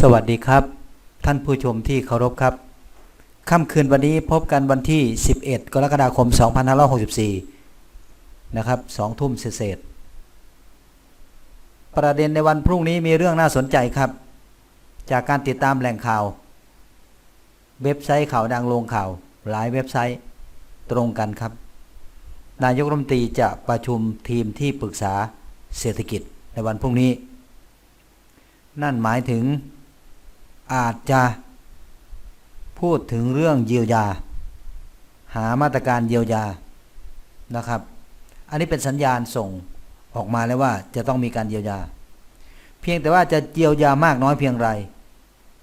สวัสดีครับ ท่านผู้ชมที่เคารพครับค่ำคืนวันนี้พบกันวันที่ 11 กรกฎาคม 2564 นะครับ2ทุ่มเศษประเด็นในวันพรุ่งนี้มีเรื่องน่าสนใจครับ จากการติดตามแหล่งข่าว เว็บไซต์ข่าวดังลงข่าว หลายเว็บไซต์ตรงกันครับ นายกรัฐมนตรีจะประชุมทีมที่ปรึกษาเศรษฐกิจในวันพรุ่งนี้ นั่นหมายถึง อาจจะพูดถึงเรื่องเยียวยา หามาตรการเยียวยานะครับ อันนี้เป็นสัญญาณส่งออกมาแล้วว่าจะต้องมีการเยียวยา เพียงแต่ว่าจะเยียวยามากน้อยเพียงไร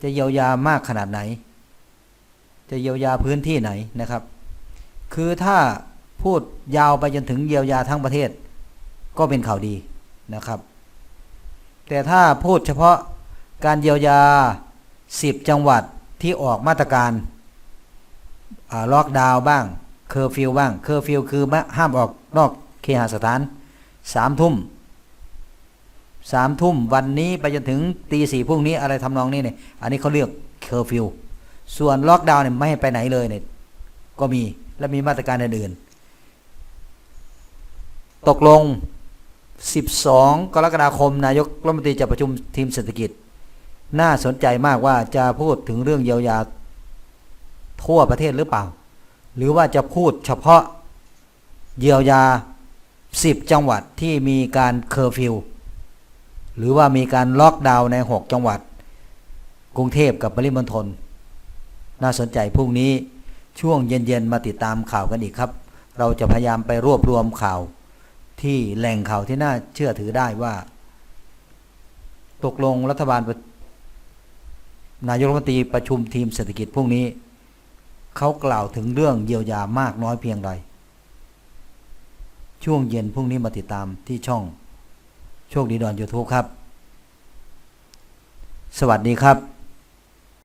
จะเยียวยามากขนาดไหน จะเยียวยาพื้นที่ไหนนะครับ คือถ้าพูดยาวไปจนถึงเยียวยาทั้งประเทศ ก็เป็นข่าวดีนะครับ แต่ถ้าพูดเฉพาะการเยียวยา 10 จังหวัดที่ออกมาตรการล็อกดาวน์บ้างเคอร์ฟิวบ้างเคอร์ฟิวคือห้ามออกนอกเคหสถานสามทุ่มสามทุ่มวันนี้ไปจนถึงตีสี่พรุ่งนี้อะไรทำนองนี้เนี่ยอันนี้เขาเรียกเคอร์ฟิวส่วนล็อกดาวน์เนี่ยไม่ให้ไปไหนเลยเนี่ยก็มีและมีมาตรการอื่นๆตกลง 12 กรกฎาคมนายกรัฐมนตรีจะประชุมทีมเศรษฐกิจ น่าสนใจมากว่าจะพูดถึงเรื่องเยียวยา ทั่วประเทศหรือเปล่า หรือว่าจะพูดเฉพาะเยียวยา 10 จังหวัดที่มีการเคอร์ฟิวหรือว่ามีการล็อกดาวน์ใน 6 จังหวัด กรุงเทพกับปริมณฑลน่าสนใจพรุ่งนี้ช่วงเย็นๆมาติดตามข่าวกันอีกครับ เราจะพยายามไปรวบรวมข่าวที่แหล่งข่าวที่น่าเชื่อถือได้ว่า ตกลงรัฐบาล นายกรัฐมนตรีประชุมทีมเศรษฐกิจพรุ่งนี้ เขากล่าวถึงเรื่องเยียวยามากน้อยเพียงไรช่วงเย็นพรุ่งนี้มาติดตามที่ช่อง โชคดีดอนยูทูบครับ สวัสดีครับ